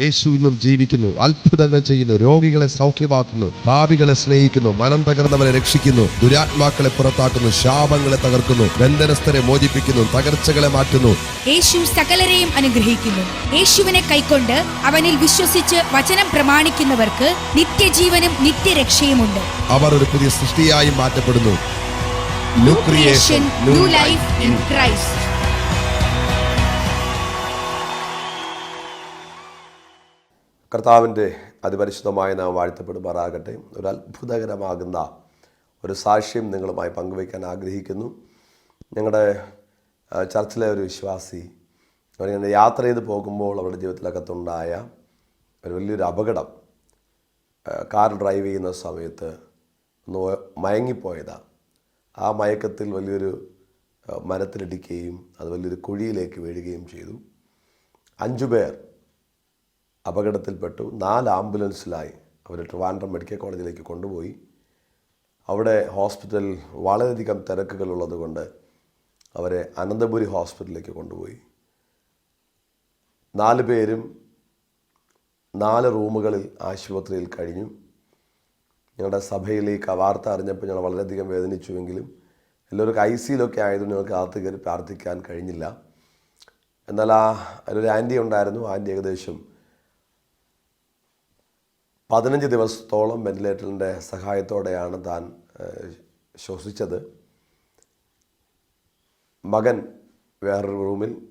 യേശു ഇന്നും ജീവിക്കുന്നു അത്ഭുതങ്ങൾ ചെയ്യുന്നു രോഗികളെ സൗഖ്യമാക്കുന്നു ഭാവികളെ സ്നേഹിക്കുന്നു മനം തകർന്നവരെ രക്ഷിക്കുന്നു ദുരാത്മാക്കളെ പുറത്താക്കുന്നു ശാപങ്ങളെ തകർക്കുന്നു ബന്ധനസ്ഥരെ മോചിപ്പിക്കുന്നു തകർച്ചകളെ മാറ്റുന്നു. യേശു സകലരെയും അനുഗ്രഹിക്കുന്നു. യേശുവിനെ കൈക്കൊണ്ട് അവനിൽ വിശ്വസിച്ച് വചനം പ്രമാണിക്കുന്നവർക്ക് നിത്യജീവനും നിത്യരക്ഷയുമുണ്ട്. അവർ ഒരു പുതിയ സൃഷ്ടിയായി മാറ്റപ്പെടുന്നു. New creation new life in Christ കർത്താവിന്റെ അതിപരിശുദ്ധമായ നാം വാഴ്ത്തപ്പെടുമാറാകട്ടെ. ഒരു അത്ഭുതകരമാകുന്ന ഒരു സാക്ഷ്യം നിങ്ങളുമായി പങ്കുവയ്ക്കാൻ ആഗ്രഹിക്കുന്നു. ഞങ്ങളുടെ ചർച്ചിലെ ഒരു വിശ്വാസി അവരിങ്ങനെ യാത്ര ചെയ്ത് പോകുമ്പോൾ അവരുടെ ജീവിതത്തിലകത്തുണ്ടായ ഒരു വലിയൊരു അപകടം കാർ ഡ്രൈവ് ചെയ്യുന്ന സമയത്ത് ഒന്ന് മയങ്ങിപ്പോയതാണ് ആ മയക്കത്തിൽ വലിയൊരു മരത്തിലിടിക്കുകയും അത് വലിയൊരു കുഴിയിലേക്ക് വീഴുകയും ചെയ്തു. അഞ്ചു പേർ അപകടത്തിൽപ്പെട്ടു. നാല് ആംബുലൻസിലായി അവർ ട്രിവാൻഡ്രം മെഡിക്കൽ കോളേജിലേക്ക് കൊണ്ടുപോയി. അവിടെ ഹോസ്പിറ്റൽ വളരെയധികം തിരക്കുകൾ ഉള്ളതുകൊണ്ട് അവരെ അനന്തപുരി ഹോസ്പിറ്റലിലേക്ക് കൊണ്ടുപോയി. നാല് പേരും നാല് റൂമുകളിൽ ആശുപത്രിയിൽ കഴിഞ്ഞു. ഞങ്ങളുടെ സഭയിൽ ഈ വാർത്ത അറിഞ്ഞപ്പോൾ ഞങ്ങൾ വളരെയധികം വേദനിച്ചുവെങ്കിലും എല്ലാവർക്കും ഐ സിയിലൊക്കെ ആയതുകൊണ്ട് ഞങ്ങൾക്ക് അകത്ത് കയറി പ്രാർത്ഥിക്കാൻ കഴിഞ്ഞില്ല. എന്നാൽ ആ അതിലൊരു ആന്റി ഉണ്ടായിരുന്നു. ആന്റി ഏകദേശം പതിനഞ്ച് ദിവസത്തോളം വെന്റിലേറ്ററിന്റെ സഹായത്തോടെയാണ് താൻ ശ്വസിച്ചത്. മകൻ വേറൊരു റൂമിൽ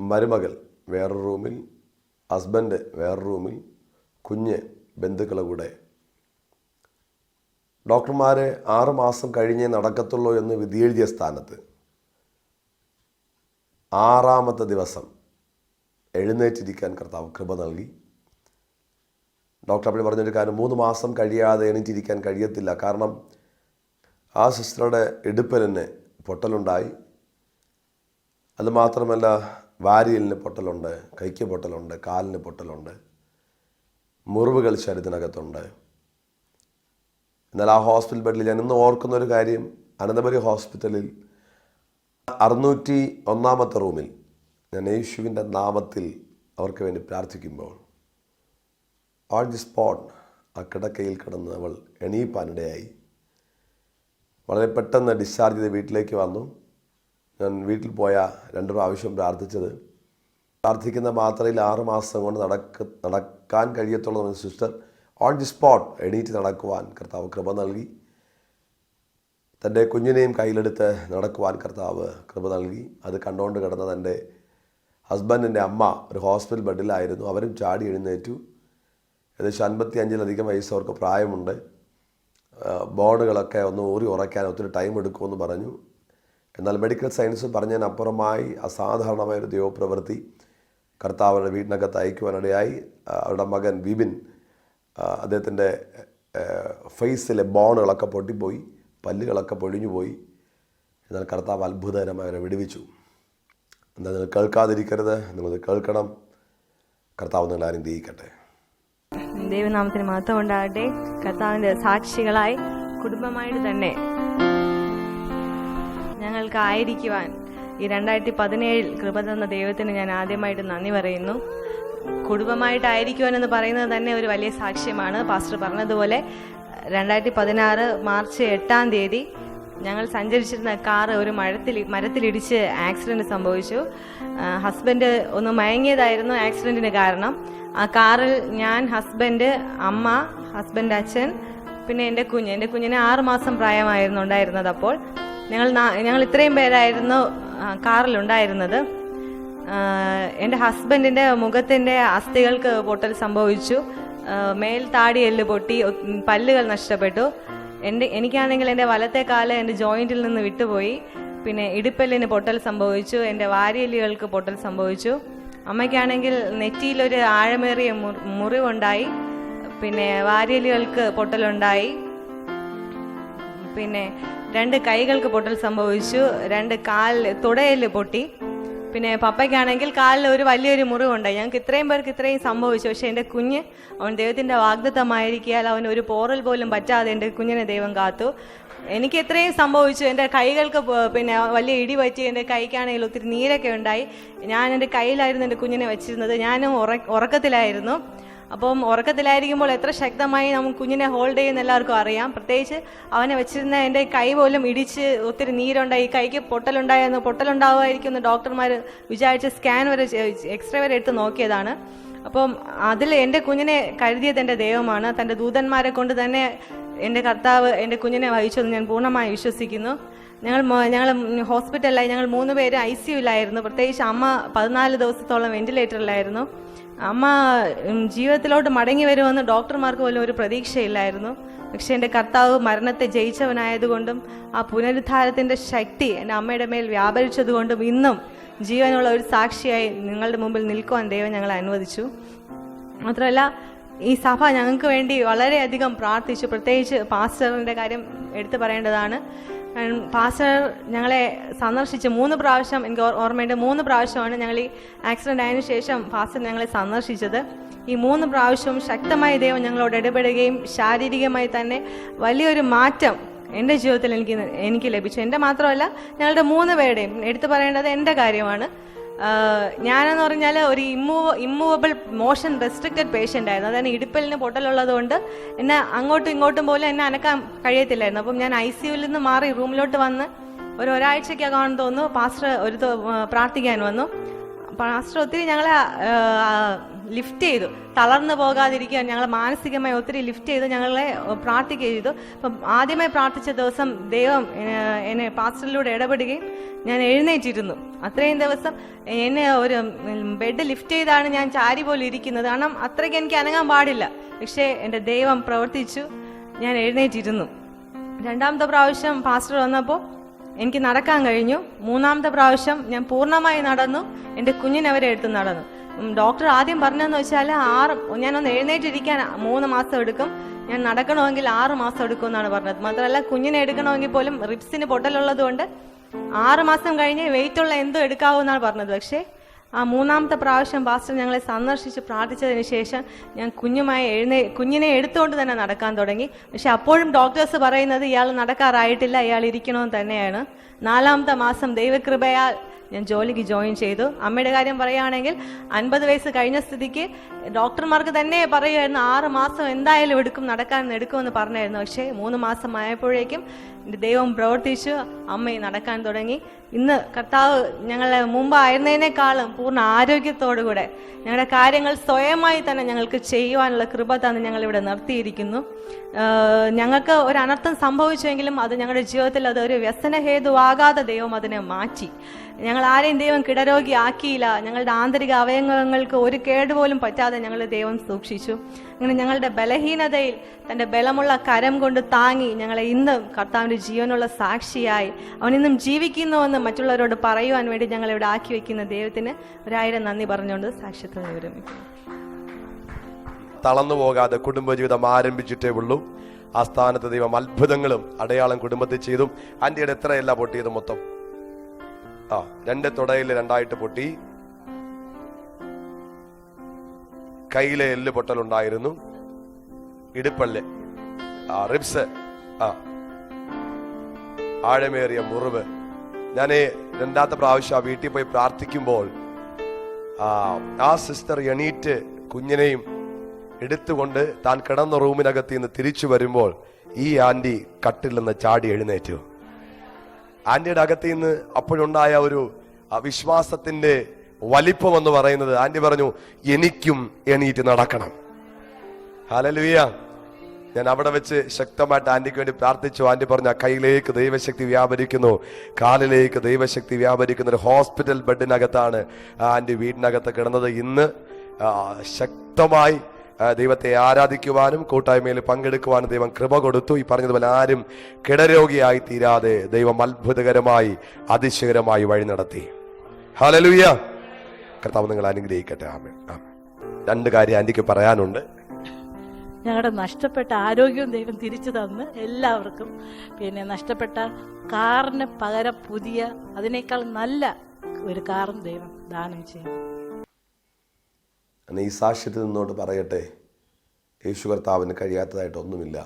മരുമകൾ വേറൊരു റൂമിൽ ഹസ്ബൻഡ് വേറൊരു റൂമിൽ കുഞ്ഞ് ബന്ധുക്കളെ കൂടെ. ഡോക്ടർമാർ ആറുമാസം കഴിഞ്ഞേ നടക്കത്തുള്ളൂ എന്ന് വിധിയെഴുതിയ സ്ഥാനത്ത്. ആറാമത്തെ ദിവസം എഴുന്നേറ്റിരിക്കാൻ കർത്താവ് കൃപ നൽകി. ഡോക്ടർ അപ്പോൾ പറഞ്ഞൊരു കാര്യം മൂന്ന് മാസം കഴിയാതെ എണീറ്റിരിക്കാൻ കഴിയത്തില്ല. കാരണം ആ സിസ്റ്ററുടെ ഇടുപ്പലിന് പൊട്ടലുണ്ടായി. അതുമാത്രമല്ല വാരിയലിന് പൊട്ടലുണ്ട് കൈക്ക് പൊട്ടലുണ്ട് കാലിന് പൊട്ടലുണ്ട് മുറിവുകൾ ശരീരത്തിനകത്തുണ്ട്. എന്നാൽ ആ ഹോസ്പിറ്റൽ ബെഡിൽ ഞാൻ ഇന്ന് ഓർക്കുന്ന ഒരു കാര്യം അനന്തപുരി ഹോസ്പിറ്റലിൽ അറുന്നൂറ്റി ഒന്നാമത്തെ റൂമിൽ ഞാൻ യേശുവിന്റെ നാമത്തിൽ അവർക്ക് വേണ്ടി പ്രാർത്ഥിക്കുമ്പോൾ ഓൺ ദി സ്പോട്ട് ആ കിടക്കയിൽ കിടന്ന് അവൾ എണീപ്പാനിടയായി. വളരെ പെട്ടെന്ന് ഡിസ്ചാർജ് ചെയ്ത് വീട്ടിലേക്ക് വന്നു. ഞാൻ വീട്ടിൽ പോയ രണ്ട് പ്രാവശ്യം പ്രാർത്ഥിച്ചത്. പ്രാർത്ഥിക്കുന്ന മാത്രയിൽ ആറ് മാസം കൊണ്ട് നടക്ക നടക്കാൻ കഴിയത്തുള്ളൂ എന്ന് സിസ്റ്റർ ഓൺ ദി സ്പോട്ട് എണീറ്റ് നടക്കുവാൻ കർത്താവ് കൃപ നൽകി. തന്റെ കുഞ്ഞിനെയും കയ്യിലെടുത്ത് നടക്കുവാൻ കർത്താവ് കൃപ നൽകി. അത് കണ്ടുകൊണ്ട് കിടന്ന തന്റെ ഹസ്ബൻഡിന്റെ അമ്മ ഒരു ഹോസ്പിറ്റൽ ബെഡിലായിരുന്നു അവരും ചാടി എഴുന്നേറ്റു. ഏകദേശം അൻപത്തി അഞ്ചിലധികം വയസ്സ് അവർക്ക് പ്രായമുണ്ട്. ബോർഡുകളൊക്കെ ഒന്ന് ഊറി ഉറയ്ക്കാൻ ഒത്തിരി ടൈം എടുക്കുമെന്ന് പറഞ്ഞു. എന്നാൽ മെഡിക്കൽ സയൻസ് പറഞ്ഞതിനപ്പുറമായി അസാധാരണമായ ഒരു ദൈവപ്രവൃത്തി കർത്താവ് അവരുടെ വീടിനകത്ത് അയക്കുവാനിടയായി അവരുടെ മകൻ വിപിൻ അദ്ദേഹത്തിന്റെ ഫേസിലെ ബോണുകളൊക്കെ പൊട്ടിപ്പോയി പല്ലുകളൊക്കെ പൊഴിഞ്ഞു പോയി എന്നാൽ കർത്താവ് അത്ഭുതകരമായി അവരെ വിടുവിച്ചു. എന്നാൽ നിങ്ങൾ കേൾക്കാതിരിക്കരുത് നിങ്ങളത് കേൾക്കണം. കർത്താവ് നിങ്ങളാരും അനുഗ്രഹിക്കട്ടെ ദൈവനാമത്തിന് മഹത്വം ഉണ്ടാകട്ടെ കർത്താവിന്റെ സാക്ഷികളായി കുടുംബമായിട്ട് തന്നെ ഞങ്ങൾക്ക് ആയിരിക്കുവാൻ ഈ രണ്ടായിരത്തി പതിനേഴിൽ കൃപ തന്ന ദൈവത്തിന് ഞാൻ ആദ്യമായിട്ട് നന്ദി പറയുന്നു. കുടുംബമായിട്ടായിരിക്കുവാൻ എന്ന് പറയുന്നത് തന്നെ ഒരു വലിയ സാക്ഷ്യമാണ്. പാസ്റ്റർ പറഞ്ഞതുപോലെ രണ്ടായിരത്തി പതിനാറ് മാർച്ച് എട്ടാം തീയതി ഞങ്ങൾ സഞ്ചരിച്ചിരുന്ന കാർ ഒരു മഴത്തിൽ മരത്തിലിടിച്ച് ആക്സിഡന്റ് സംഭവിച്ചു. ഹസ്ബൻഡ് ഒന്ന് മയങ്ങിയതായിരുന്നു ആക്സിഡന്റിന് കാരണം. ആ കാറിൽ ഞാൻ ഹസ്ബൻഡ് അമ്മ ഹസ്ബൻഡ് അച്ഛൻ പിന്നെ എന്റെ കുഞ്ഞ്. എന്റെ കുഞ്ഞിന് ആറ് മാസം പ്രായമായിരുന്നു ഉണ്ടായിരുന്നത് അപ്പോൾ. ഞങ്ങൾ ഞങ്ങൾ ഇത്രയും പേരായിരുന്നു കാറിലുണ്ടായിരുന്നത് എന്റെ ഹസ്ബൻഡിന്റെ മുഖത്തിന്റെ അസ്ഥികൾക്ക് പൊട്ടൽ സംഭവിച്ചു. മേൽ താടി എല്ല് പൊട്ടി പല്ലുകൾ നഷ്ടപ്പെട്ടു. എന്റെ എനിക്കാണെങ്കിൽ എന്റെ വലത്തെ കാൽ എന്റെ ജോയിന്റിൽ നിന്ന് വിട്ടുപോയി. പിന്നെ ഇടുപ്പെല്ലിന് പൊട്ടൽ സംഭവിച്ചു. എന്റെ വാരിയല്ലുകൾക്ക് പൊട്ടൽ സംഭവിച്ചു. അമ്മയ്ക്കാണെങ്കിൽ നെറ്റിയിലൊരു ആഴമേറിയ മുറി- മുറിവുണ്ടായി. പിന്നെ വാരിയലുകൾക്ക് പൊട്ടലുണ്ടായി. പിന്നെ രണ്ട് കൈകൾക്ക് പൊട്ടൽ സംഭവിച്ചു. രണ്ട് കാൽ തുടയിൽ പൊട്ടി. പിന്നെ പപ്പയ്ക്കാണെങ്കിൽ കാലിൽ ഒരു വലിയൊരു മുറിവുണ്ടായി. ഞങ്ങൾക്ക് ഇത്രയും പേർക്ക് ഇത്രയും സംഭവിച്ചു. പക്ഷെ എന്റെ കുഞ്ഞ് അവൻ ദൈവത്തിന്റെ വാഗ്ദത്തമായിരിക്കാൽ അവൻ ഒരു പോറൽ പോലും പറ്റാതെ എന്റെ കുഞ്ഞിനെ ദൈവം കാത്തു. എനിക്ക് എത്രയും സംഭവിച്ചു. എന്റെ കൈകൾക്ക് പിന്നെ വലിയ ഇടി പറ്റി എന്റെ കൈക്കാണെങ്കിൽ ഒത്തിരി നീരൊക്കെ ഉണ്ടായി. ഞാൻ എന്റെ കയ്യിലായിരുന്നു എന്റെ കുഞ്ഞിനെ വെച്ചിരുന്നത്. ഞാനും ഉറക്കത്തിലായിരുന്നു. അപ്പം ഉറക്കത്തിലായിരിക്കുമ്പോൾ എത്ര ശക്തമായി നമുക്ക് കുഞ്ഞിനെ ഹോൾഡ് ചെയ്യുന്ന എല്ലാവർക്കും അറിയാം. പ്രത്യേകിച്ച് അവനെ വെച്ചിരുന്ന എന്റെ കൈ പോലും ഇടിച്ച് ഒത്തിരി നീരുണ്ടായി. കൈക്ക് പൊട്ടലുണ്ടായിരുന്നു പൊട്ടലുണ്ടാവുമായിരിക്കും എന്ന് ഡോക്ടർമാർ വിചാരിച്ച് സ്കാൻ വരെ എക്സ്റേ വരെ എടുത്ത് നോക്കിയതാണ്. അപ്പം അതിൽ എന്റെ കുഞ്ഞിനെ കരുതിയത് എന്റെ ദൈവമാണ്. തന്റെ ദൂതന്മാരെ കൊണ്ട് തന്നെ എന്റെ കർത്താവ് എന്റെ കുഞ്ഞിനെ വഹിച്ചതെന്ന് ഞാൻ പൂർണമായി വിശ്വസിക്കുന്നു. ഞങ്ങൾ ഞങ്ങൾ ഹോസ്പിറ്റലിലായി ഞങ്ങൾ മൂന്ന് പേര് ഐ സി യുലായിരുന്നു പ്രത്യേകിച്ച് അമ്മ പതിനാല് ദിവസത്തോളം വെന്റിലേറ്ററിലായിരുന്നു. അമ്മ ജീവിതത്തിലോട്ട് മടങ്ങി വരുമെന്ന് ഡോക്ടർമാർക്ക് പോലും ഒരു പ്രതീക്ഷയില്ലായിരുന്നു. പക്ഷെ എന്റെ കർത്താവ് മരണത്തെ ജയിച്ചവനായതുകൊണ്ടും ആ പുനരുദ്ധാരത്തിന്റെ ശക്തി എന്റെ അമ്മയുടെ മേൽ വ്യാപരിച്ചതുകൊണ്ടും ഇന്നും ജീവനുള്ള ഒരു സാക്ഷിയായി നിങ്ങളുടെ മുമ്പിൽ നിൽക്കുവാൻ ദൈവം ഞങ്ങളെ അനുവദിച്ചു. മാത്രമല്ല ഈ സഭ ഞങ്ങൾക്ക് വേണ്ടി വളരെയധികം പ്രാർത്ഥിച്ചു. പ്രത്യേകിച്ച് പാസ്റ്ററിന്റെ കാര്യം എടുത്തു പറയേണ്ടതാണ്. പാസ്റ്റർ ഞങ്ങളെ സന്ദർശിച്ച് മൂന്ന് പ്രാവശ്യം എനിക്ക് ഓർ- ഓർമ്മയുണ്ട്. മൂന്ന് പ്രാവശ്യമാണ് ഞങ്ങൾ ഈ ആക്സിഡന്റ് ആയതിനു ശേഷം പാസ്റ്റർ ഞങ്ങളെ സന്ദർശിച്ചത്. ഈ മൂന്ന് പ്രാവശ്യവും ശക്തമായ ദൈവം ഞങ്ങളോട് ഇടപെടുകയും ശാരീരികമായി തന്നെ വലിയൊരു മാറ്റം എന്റെ ജീവിതത്തിൽ എനിക്ക് എനിക്ക് ലഭിച്ചു. എന്റെ മാത്രമല്ല ഞങ്ങളുടെ മൂന്ന് പേരുടെയും എടുത്തു പറയേണ്ടത് എന്റെ കാര്യമാണ്. ഞാനെന്ന് പറഞ്ഞാൽ ഒരു immove immovable motion restricted patient ആയിരുന്നു. അതായത് ഇടുപ്പലിന് പൊട്ടലുള്ളത് കൊണ്ട് എന്നെ അങ്ങോട്ടും ഇങ്ങോട്ടും പോലും എന്നെ അനക്കാൻ കഴിയത്തില്ലായിരുന്നു. അപ്പം ഞാൻ ഐ സിയുവിൽ നിന്ന് മാറി റൂമിലോട്ട് വന്ന് ഒരു ഒരാഴ്ചയ്ക്കകം തോന്നുന്നു പാസ്റ്റർ ഒരു പ്രാർത്ഥിക്കാൻ വന്നു. പാസ്റ്റർ ഒത്തിരി ഞങ്ങളെ ലിഫ്റ്റ് ചെയ്തു. തളർന്നു പോകാതിരിക്കാൻ ഞങ്ങൾ മാനസികമായി ഒത്തിരി ലിഫ്റ്റ് ചെയ്ത് ഞങ്ങളെ പ്രാർത്ഥിക്കുക ചെയ്തു. അപ്പം ആദ്യമായി പ്രാർത്ഥിച്ച ദിവസം ദൈവം എന്നെ പാസ്റ്ററിലൂടെ ഇടപെടുകയും ഞാൻ എഴുന്നേറ്റിരുന്നു. അത്രയും ദിവസം എന്നെ ഒരു ബെഡ് ലിഫ്റ്റ് ചെയ്താണ് ഞാൻ ചാരി പോലെ ഇരിക്കുന്നത്. കാരണം അത്രയ്ക്ക് എനിക്ക് അനങ്ങാൻ പാടില്ല. പക്ഷേ എന്റെ ദൈവം പ്രവർത്തിച്ചു ഞാൻ എഴുന്നേറ്റിരുന്നു. രണ്ടാമത്തെ പ്രാവശ്യം പാസ്റ്റർ വന്നപ്പോൾ എനിക്ക് നടക്കാൻ കഴിഞ്ഞു. മൂന്നാമത്തെ പ്രാവശ്യം ഞാൻ പൂർണമായി നടന്നു. എന്റെ കുഞ്ഞിനെ അവരെ എടുത്ത് നടന്നു. ഡോക്ടർ ആദ്യം പറഞ്ഞതെന്ന് വെച്ചാൽ ആറ് ഞാനൊന്ന് എഴുന്നേറ്റിരിക്കാൻ മൂന്ന് മാസം എടുക്കും. ഞാൻ നടക്കണമെങ്കിൽ ആറ് മാസം എടുക്കും എന്നാണ് പറഞ്ഞത്. മാത്രമല്ല കുഞ്ഞിനെ എടുക്കണമെങ്കിൽ പോലും റിപ്സിന് പൊട്ടലുള്ളത് കൊണ്ട് ആറ് മാസം കഴിഞ്ഞ് വെയിറ്റ് ഉള്ള എന്തോ എടുക്കാവൂ എന്നാണ് പറഞ്ഞത്. പക്ഷേ ആ മൂന്നാമത്തെ പ്രാവശ്യം പാസ്റ്റർ ഞങ്ങളെ സന്ദർശിച്ച് പ്രാർത്ഥിച്ചതിന് ശേഷം ഞാൻ കുഞ്ഞുമായി എഴുന്നേ കുഞ്ഞിനെ എടുത്തുകൊണ്ട് തന്നെ നടക്കാൻ തുടങ്ങി. പക്ഷെ അപ്പോഴും ഡോക്ടേഴ്സ് പറയുന്നത് ഇയാൾ നടക്കാറായിട്ടില്ല ഇയാൾ ഇരിക്കണമെന്ന് തന്നെയാണ്. നാലാമത്തെ മാസം ദൈവകൃപയാൽ ഞാൻ ജോലിക്ക് ജോയിൻ ചെയ്തു. അമ്മയുടെ കാര്യം പറയുകയാണെങ്കിൽ അൻപത് വയസ്സ് കഴിഞ്ഞ സ്ഥിതിക്ക് ഡോക്ടർമാർക്ക് തന്നെ പറയുമായിരുന്നു ആറ് മാസം എന്തായാലും എടുക്കും നടക്കാൻ എടുക്കുമെന്ന് പറഞ്ഞായിരുന്നു. പക്ഷേ മൂന്ന് മാസമായപ്പോഴേക്കും ദൈവം പ്രവർത്തിച്ചു അമ്മ നടക്കാൻ തുടങ്ങി. ഇന്ന് കർത്താവ് ഞങ്ങളെ മുമ്പായിരുന്നതിനേക്കാളും പൂർണ ആരോഗ്യത്തോടുകൂടെ ഞങ്ങളുടെ കാര്യങ്ങൾ സ്വയമായി തന്നെ ഞങ്ങൾക്ക് ചെയ്യുവാനുള്ള കൃപ തന്നെ ഞങ്ങളിവിടെ നിർത്തിയിരിക്കുന്നു. ആഹ് ഞങ്ങൾക്ക് ഒരു അനർത്ഥം സംഭവിച്ചുവെങ്കിലും അത് ഞങ്ങളുടെ ജീവിതത്തിൽ അത് ഒരു വ്യസനഹേതുവാകാതെ ദൈവം അതിനെ മാറ്റി. ഞങ്ങൾ ആരെയും ദൈവം കിടരോഗി ആക്കിയില്ല ഞങ്ങളുടെ ആന്തരിക അവയവങ്ങൾക്ക് ഒരു കേടുപോലും പറ്റാതെ ഞങ്ങൾ ദൈവം സൂക്ഷിച്ചു. അങ്ങനെ ഞങ്ങളുടെ ബലഹീനതയിൽ തന്റെ ബലമുള്ള കരം കൊണ്ട് താങ്ങി ഞങ്ങളെ ഇന്നും കർത്താവിന്റെ ജീവനുള്ള സാക്ഷിയായി. അവൻ ഇന്നും ജീവിക്കുന്നുവെന്ന് മറ്റുള്ളവരോട് പറയുവാൻ വേണ്ടി ഞങ്ങൾ ഇവിടെ ആക്കി വെക്കുന്ന ദൈവത്തിന് ഒരായിരം നന്ദി പറഞ്ഞുകൊണ്ട് സാക്ഷ്യത്തിൽ വിരമിക്കുന്നു. തളർന്നു പോകാതെ കുടുംബജീവിതം ആരംഭിച്ചിട്ടേ ഉള്ളൂ. ആ സ്ഥാനത്ത് ദൈവം അത്ഭുതങ്ങളും അടയാളം കുടുംബത്തിൽ ചെയ്തു ആന്റിയുടെ എത്രയല്ല പൊട്ടിയത് മൊത്തം? ആ രണ്ട് തുടയിൽ രണ്ടായിട്ട് പൊട്ടി. കയ്യിലെ എല്ല് പൊട്ടലുണ്ടായിരുന്നു. ഇടുപ്പല്ല് ആ റിബ്സ് ആ. ആഴമേറിയ മുറിവ് ഞാൻ രണ്ടാമത്തെ പ്രാവശ്യം ആ വീട്ടിൽ പോയി പ്രാർത്ഥിക്കുമ്പോൾ ആ സിസ്റ്റർ എണീറ്റ് കുഞ്ഞിനെയും എടുത്തുകൊണ്ട് താൻ കിടന്ന റൂമിനകത്ത് നിന്ന് തിരിച്ചു വരുമ്പോൾ ഈ ആന്റി കട്ടിൽ ചാടി എഴുന്നേറ്റു. ആന്റിയുടെ അകത്ത് നിന്ന് അപ്പോഴുണ്ടായ ഒരു വിശ്വാസത്തിന്റെ വലിപ്പം എന്ന് പറയുന്നത് ആന്റി പറഞ്ഞു എനിക്കും എണീറ്റ് നടക്കണം. ഹലലുയ ഞാൻ അവിടെ വെച്ച് ശക്തമായിട്ട് ആന്റിക്ക് വേണ്ടി പ്രാർത്ഥിച്ചു. ആന്റി പറഞ്ഞു കയ്യിലേക്ക് ദൈവശക്തി വ്യാപരിക്കുന്നു. കാലിലേക്ക് ദൈവശക്തി വ്യാപരിക്കുന്ന ഒരു ഹോസ്പിറ്റൽ ബെഡിനകത്താണ് ആന്റി വീടിനകത്ത് കിടന്നത്. ഇന്ന് ശക്തമായി ദൈവത്തെ ആരാധിക്കുവാനും കൂട്ടായ്മയിൽ പങ്കെടുക്കുവാനും ദൈവം കൃപ കൊടുത്തു. ഈ പറഞ്ഞതുപോലെ ആരും കിടരോഗിയായി തീരാതെ ദൈവം അത്ഭുതകരമായി അതിശയകരമായി വഴി നടത്തി. ഹലലുയ്യ കർത്താവ് നിങ്ങൾ അനുഗ്രഹിക്കട്ടെ. ആമേ ആമേൻ. രണ്ട് കാര്യം ആന്റിക്ക് പറയാനുണ്ട്. ഞങ്ങളുടെ നഷ്ടപ്പെട്ട ആരോഗ്യവും ദൈവം തിരിച്ചു തന്ന് എല്ലാവർക്കും പിന്നെ നഷ്ടപ്പെട്ട കാറിന് പകരം പുതിയ അതിനേക്കാൾ നല്ല ഒരു കാറും ദൈവം ദാനം ചെയ്യും. ഈ സാക്ഷ്യത്തിൽ നിന്നോട്ട് പറയട്ടെ യേശു കർത്താവിന് കഴിയാത്തതായിട്ടൊന്നുമില്ല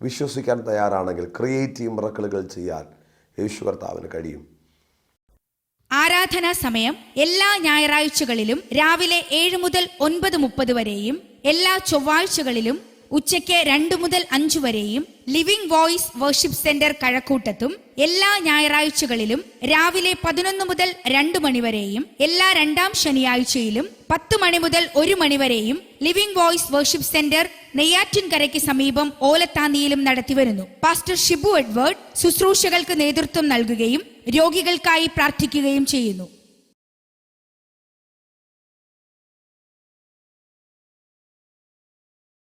വിശ്വസിക്കാൻ തയ്യാറാണെങ്കിൽ ക്രിയേറ്റീവ് മിറക്കിളുകൾ ചെയ്യാൻ യേശു കർത്താവിന് കഴിയും. ആരാധനാ സമയം എല്ലാ ഞായറാഴ്ചകളിലും രാവിലെ ഏഴ് മുതൽ ഒൻപത് മുപ്പത് വരെയും എല്ലാ ചൊവ്വാഴ്ചകളിലും ഉച്ചയ്ക്ക് രണ്ട് മുതൽ അഞ്ചു വരെയും ലിവിംഗ് വോയിസ് വർഷിപ്പ് സെന്റർ കഴക്കൂട്ടത്തും എല്ലാ ഞായറാഴ്ചകളിലും രാവിലെ പതിനൊന്ന് മുതൽ രണ്ട് മണിവരെയും എല്ലാ രണ്ടാം ശനിയാഴ്ചയിലും പത്ത് മണി മുതൽ ഒരു മണിവരെയും ലിവിംഗ് വോയിസ് വർഷിപ്പ് സെന്റർ നെയ്യാറ്റിൻകരയ്ക്ക് സമീപം ഓലത്താന്തിയിലും നടത്തിവരുന്നു പാസ്റ്റർ ഷിബു എഡ്വേർഡ് ശുശ്രൂഷകൾക്ക് നേതൃത്വം നൽകുകയും രോഗികൾക്കായി പ്രാർത്ഥിക്കുകയും ചെയ്യുന്നു.